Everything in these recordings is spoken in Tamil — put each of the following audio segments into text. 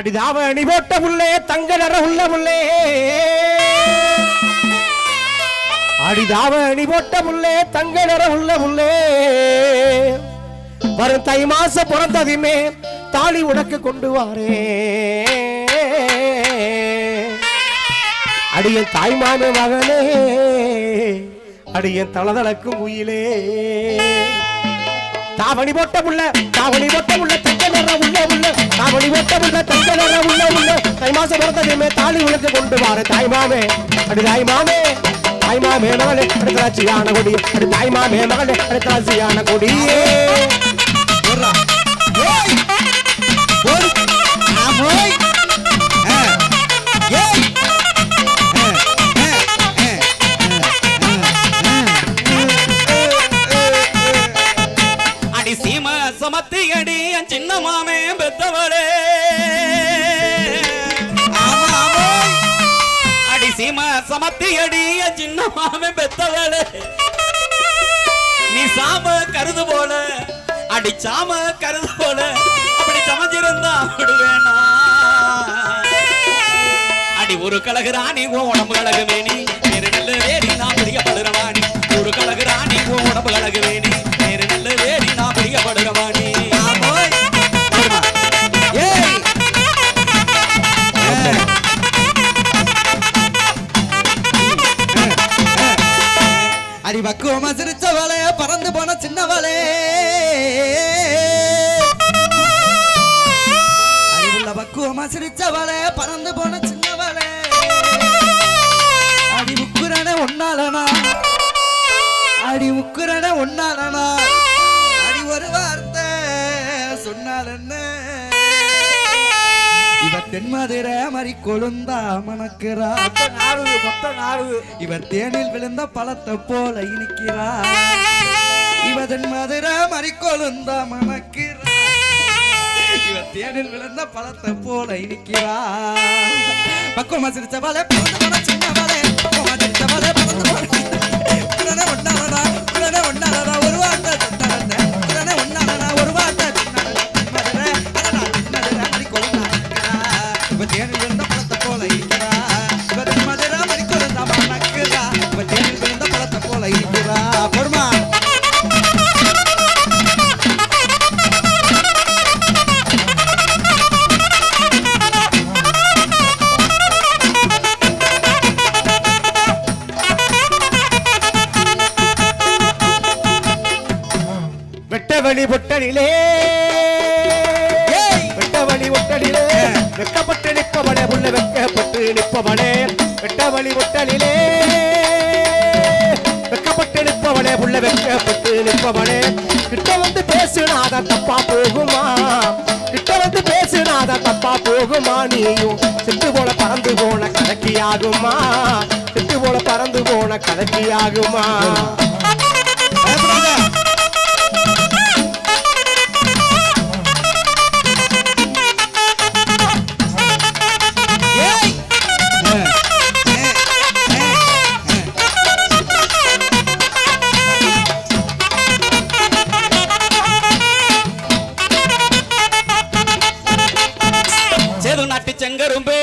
அடிதாவ அணி போட்ட புள்ளே தங்க நிற உள்ள புள்ளே அடிதாவ அணி போட்ட புள்ளே தங்க நிற உள்ள புள்ளே வரும் தை மாச பிறந்ததுமே தாலி உனக்கு கொண்டு வாரே. அடியன் தாய்மான மகனே அடியன் தளதளக்கும் உயிலே. தாவணி போட்ட முள்ள தாவணி போட்ட முள்ள தங்க நிற உள்ள உள்ள தாவணி போட்ட முள்ள தங்க நிற உள்ள உள்ள. தை மாசம் பிறந்ததுமே தாலி உழைத்து கொண்டு வார தாய்மாமே அடி தாய் மாமே. தாய் மாமே மகளே அடுத்தராட்சியான கொடி. அடி தாய் மாமே மகளே அடுத்தராட்சியான கொடியே போடுறா. அடி என் சின்ன மாமே பெத்தவளே. நீ சாம கருது போல அடி சாம கருது போல அப்படி சமைச்சிருந்தா விடுவேனா? அடி ஒரு கழகு ராணி உன் உடம்பு கழகு வேணி. வேறு நல்ல வேணி நான் பிடிக்கப்படுறவாணி ஒரு கழகு ராணி உன் உடம்பு கழகு வேணி. அடி பக்குவமா சிரிச்சவளே பறந்து போன சின்னவளே. அறிவுள்ள பக்குவமா சிரிச்சவளே பறந்து போன சின்னவளே. அடி உக்குறன ஒன்னாலனா அடி உக்குறன ஒன்னாலனா அடி ஒரு வார்த்தை சொன்னால் என்ன தென்மதுரை மறி கொழுந்தா மணக்கிறா. இவர் தேனில் விழுந்த பழத்தை போல இனிக்கிறா. இவ தென்மதுரை மறி கொழுந்தா மணக்கிறா. இவ தேனில் விழுந்த பழத்தை போல இனிக்கிறா. பக்குவமா சிரிச்சவாளே பறந்து போன சின்னவாளே பக்குவமா சிரிச்சவாளே பறந்து வழி ஒட்டலிலே வெக்கப்பட்டு நிற்பவனே உள்ள வெக்கப்பட்டு நிற்பவனே கிட்ட வந்து பேசுனாத தப்பா போகுமா? கிட்ட வந்து பேசுனாத தப்பா போகுமா? நீயும் சிட்டு போல பறந்து போன கலக்கியாகுமா? சிட்டு போல பறந்து போன கலக்கி நாட்டு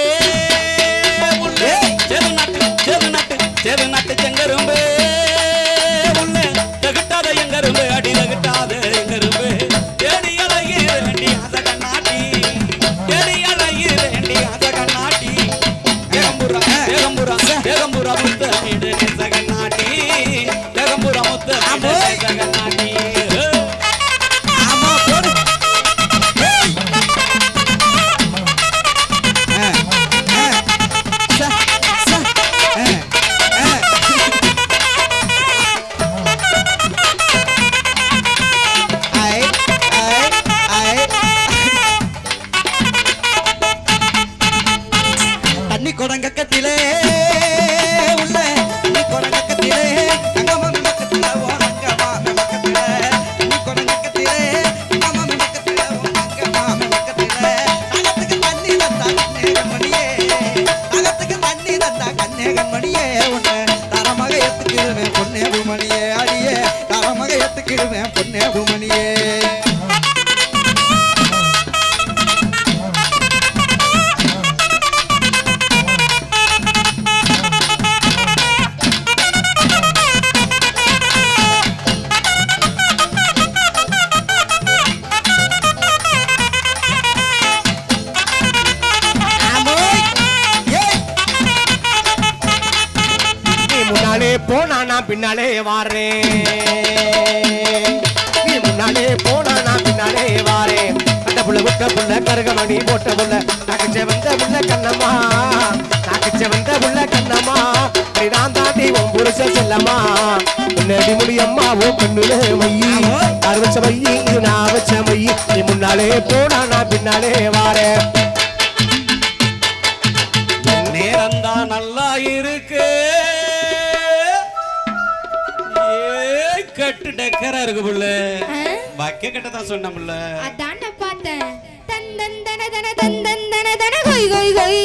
நான் பின்னாலே வாரேன். நீ முன்னாலே போனா நான் பின்னாலே வாரேன். அந்த புள்ள விட்ட புள்ள கருகமணி போட்ட புள்ள நகைச்ச வந்த புள்ள கண்ணம்மா. நகைச்ச வந்த புள்ள கண்ணம்மா. நான் தாண்டி உன் புருஷ செல்லம்மா. முன்னாடி முடியம்மா ஓ பெண்ணுல மையி அறுவச்ச மையி நான் வச்ச மையி நீ முன்னாலே போனா நான் பின்னாலே வாரேன். இருக்கு புள்ள. வைக்க கிட்ட தான் சொன்ன புள்ள. அதான்டா பார்த்தேன். தன் தன் தன தன தன் தன தன கொய் கொய் கொய்.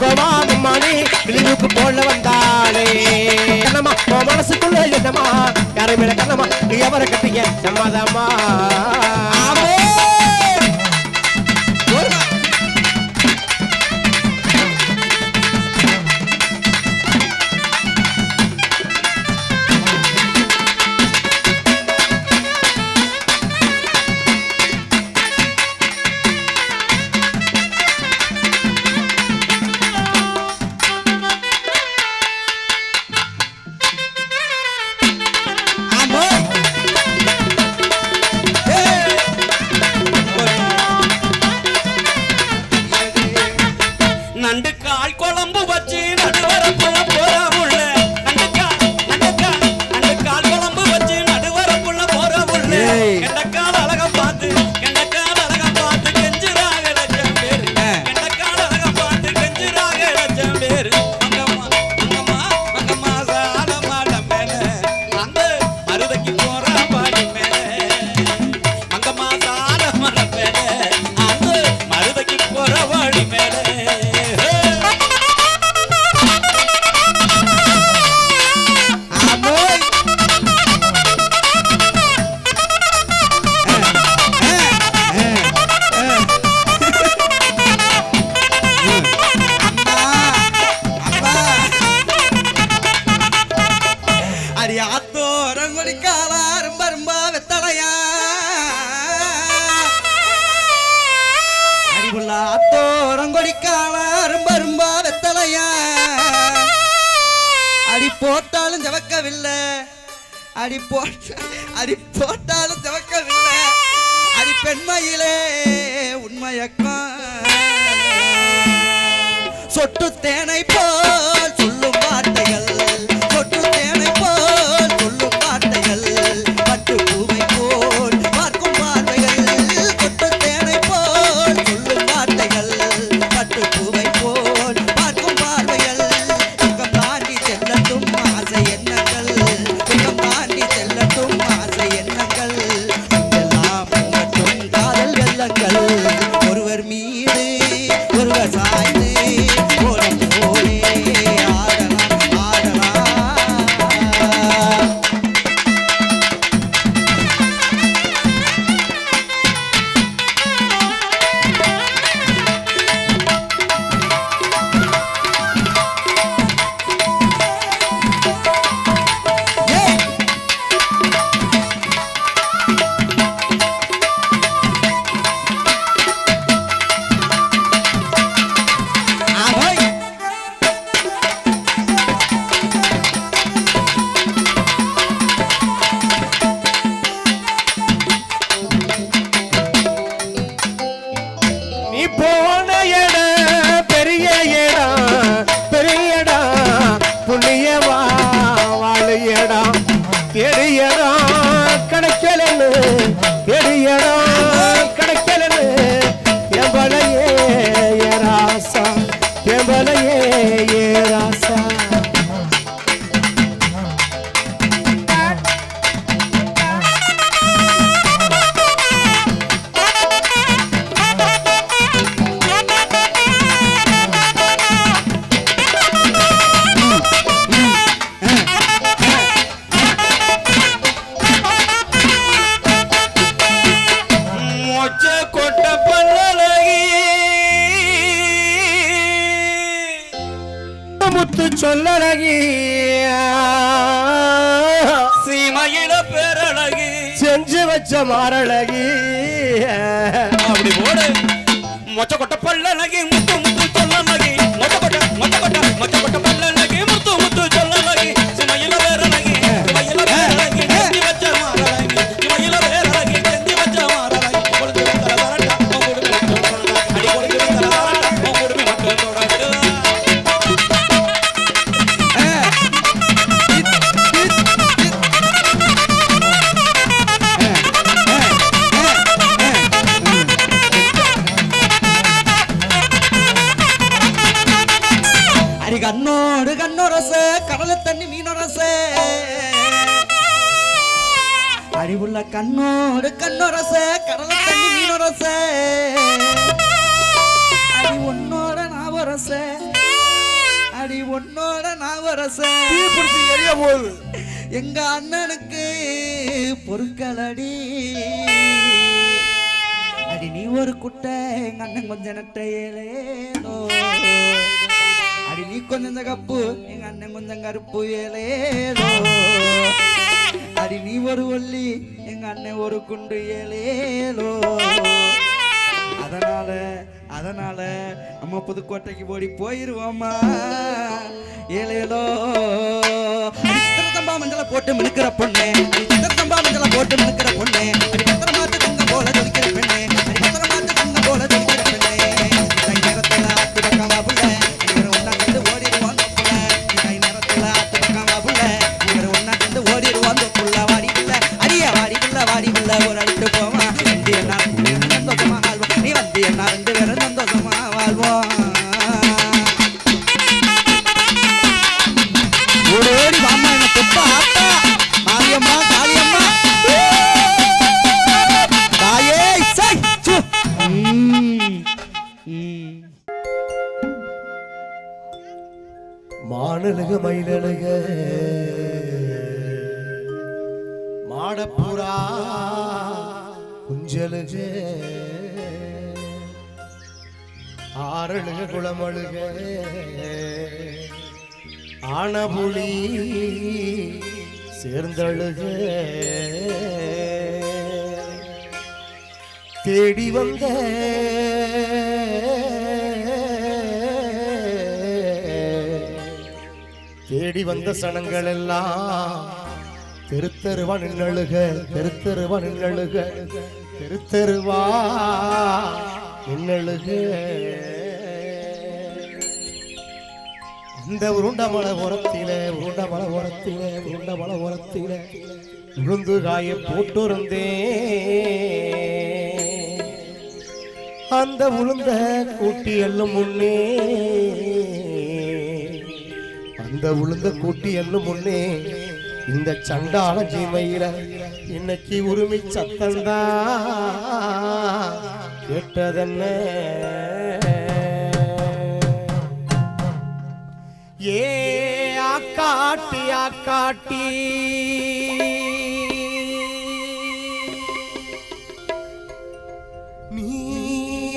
கோவாகும் மணி கிளிவுக்கு போல வந்தாளே. கண்ணம்மா மனசுக்குள்ள என்னம்மா? யாரை மேல கண்ணம்மா நீ எவரை கட்டிங்க சம்மதம்மா? போட்டாலும் செவக்கவில்லை அடி போட்ட அடி போட்டாலும் செவக்கவில்லை அடி பெண்மையிலே உண்மையக்கா சொட்டு தேனை போல் போகுது எங்க அண்ணனுக்கு பொருட்களடி. அடி நீ ஒரு குட்டை எங்க அண்ணன் கொஞ்சம் நட்ட அடி நீ கொஞ்சம் கப்பு எங்க அண்ணன் கொஞ்சம் கருப்பு ஏலேலோ அடி நீ ஒரு ஒல்லி எங்க அண்ணன் ஒரு குண்டு ஏலேலோ அதனால அதனால நம்ம புதுக்கோட்டைக்கு ஓடி போயிருவோமா ஏலேலோ போட்டு மினுக்கிற பொண்ணு. மானழுக மயிலழுக. மாடப்புறா குஞ்சலுக ஆறழுக குளமழுக. ஆனபுலி சேர்ந்தழுக. தேடி வந்த தேடி வந்த சனங்கள் எல்லாம் திருத்தருவா நின்னழுக திருத்தருவா நின்னழுக திருத்தருவா நின்னழுக. இந்த உருண்டமலை உரத்திலே உருண்டமலை உரத்திலே உருண்டமலை உரத்திலே உளுந்து காய போட்டிருந்தேன். அந்த உளுந்த கூட்டி எல்லும் முன்னே அந்த உளுந்த கூட்டி எல்லும் முன்னே இந்த சண்டாள ஜீமையில இன்னைக்கு உரிமை சத்தந்தா கேட்டதென்ன? ஏ ஆக்காட்டி ஆக்காட்டி. நீ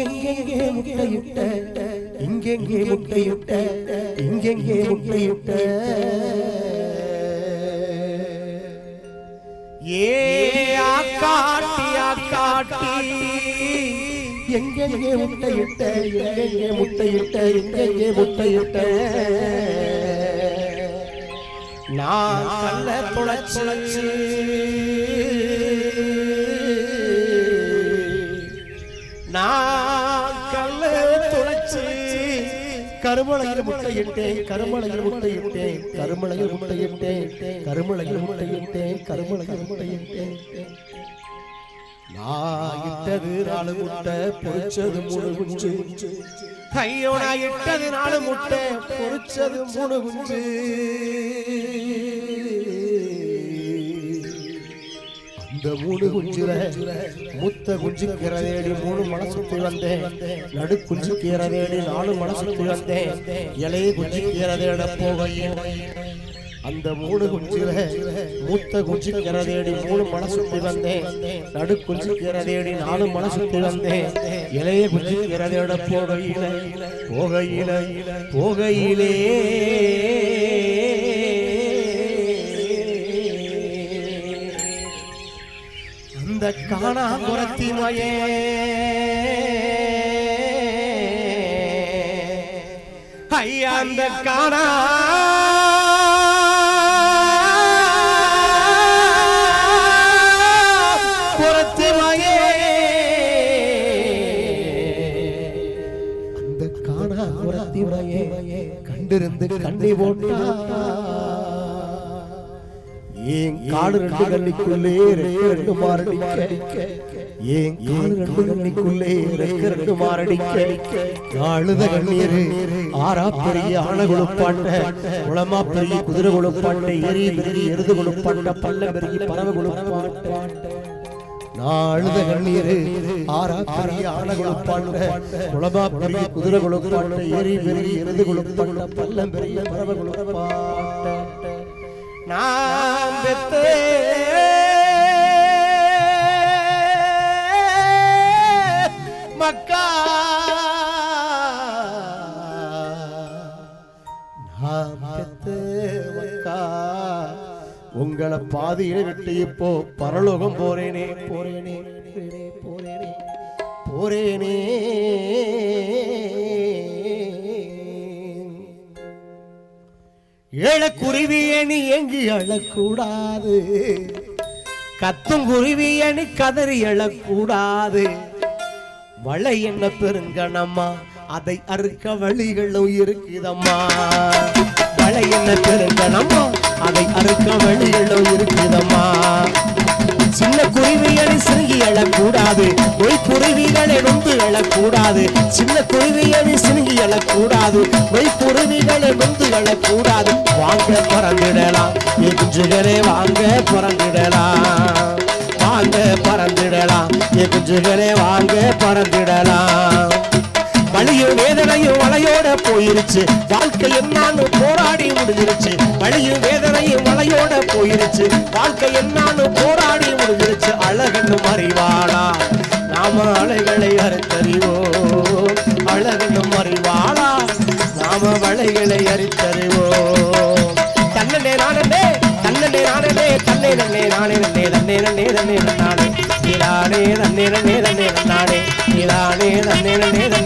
எங்கெங்கே முட்டையிட்ட எங்கெங்கே முட்டையிட்ட? எங்கெங்கே முட்டையிட்ட? ஏ ஆக்காட்டி ஆக்காட்டி. எங்கெங்கே முட்டையிட்ட? எங்கெங்கே முட்டையிட்ட? எங்கெங்கே முட்டையிட்ட? நான் கல்ல நான் கருமலையில் முட்டையிட்டேன் கருமலையில் முட்டையிட்டேன் கருமலையில் முட்டையிட்டேன் கருமலையில் முட்டையிட்டேன் கருமலையில் முட்டையிட்டேன். நான் இட்டது நாலு முட்டை பொரிச்சது மூணு குஞ்சு. ஐயோ நான் இட்டது நாலு முட்டை பொரிச்சது மூணு குஞ்சு. இந்த மூணு குஞ்சுல முத்த குஞ்சு கீரதேடி மூணு மனசுக்கு வந்தேன் நடு குஞ்சு கீரதேடி நாலு மனசுக்கு வந்தேன் இலைய குஞ்சு கீரதேட போகையில் அந்த மூணு குஞ்சுல மூத்த குஞ்சு கிரதேடி மூணு மலை சுத்தி வந்தேன் நடு குஞ்சு கிரதேடி நாலு மலை சுத்தி வந்தேன் இளைய குஞ்சு கிரதேட போகையில போகையில போகையிலே. இந்த காணா குரத்தி ஐயா அந்த காணா ரெண்டு கண்ணிக்குள்ளே ரெண்டு மாரடிக்க. ஏன் ரெண்டு கண்ணிக்குள்ளே ரெக்க ரெண்டு மாரடிக்க? அழுத கண்ணீர் ஆறா பெரிய ஆன குளமா பெரிய குதிரை கொழுப்பாட்ட எரி பெரிய எருது கொழுப்பாட்ட பல்ல பெரிய பறவை கொழுப்பாட்ட. நான் அழுத கண்ணீர் ஆறா பெரிய ஆன கொழுப்பாட்ட குளமா பெரிய குதிரை கொழுப்பாட்ட பெரிய எருது பல்லம் பெரிய பறவை கொழுப்பாட்ட. நாம் பெத்து மக்கா. நாம் பெத்து மக்கா. உங்களை பாதியில விட்டு இப்போ பரலோகம் போறேனே போறேனே போறேனே. போறேனே. ஏழக்குருவியணி எங்கு எழக்கூடாது. கத்தும் குருவியணி கதறி எழக்கூடாது. வளை என்ன பெருங்கணம்மா அதை அறுக்க வழிகளும் இருக்குதம்மா வளை என்ன பெருங்கணம்மா அதை அறுக்க வழிகளும் இருக்குதம்மா சின்ன குருவிகளை சிறுகி எழக்கூடாது. பொய் குருவிகளை நொந்து எழக்கூடாது. சின்ன குருவிகளை சிறுகி எழக்கூடாது. பொய் குருவிகளை நொந்து எழக்கூடாது. வாங்க பறந்துடலாம். என் குஞ்சுகளே வாங்க பறந்துடலாம். வாங்க பறந்துடலாம். என் குஞ்சுகளே வாங்க பறந்துடலாம். மலையோட போயிருச்சு. வாழ்க்கை என்னான்னு போராடி முடிஞ்சிருச்சு. வழியும் வேதனையும் மலையோட போயிருச்சு. வாழ்க்கை என்னான்னு போராடி முடிஞ்சிருச்சு. அழகன்னு மறைவாளா? நாம அலைகளை அறுத்தறிவோம். அழகன்னு மறைவாளா? நாம வலைகளை அறுத்தறிவோம். தன்னே நானே தன்னே நானே தன்னை நன்னே நானே நன்னே தன்னே நன்னே தன்னே நானே இதானே தன்னே நன்னே தன்னே நானே இதானே நன்னே இதானே தன்னே நன்னே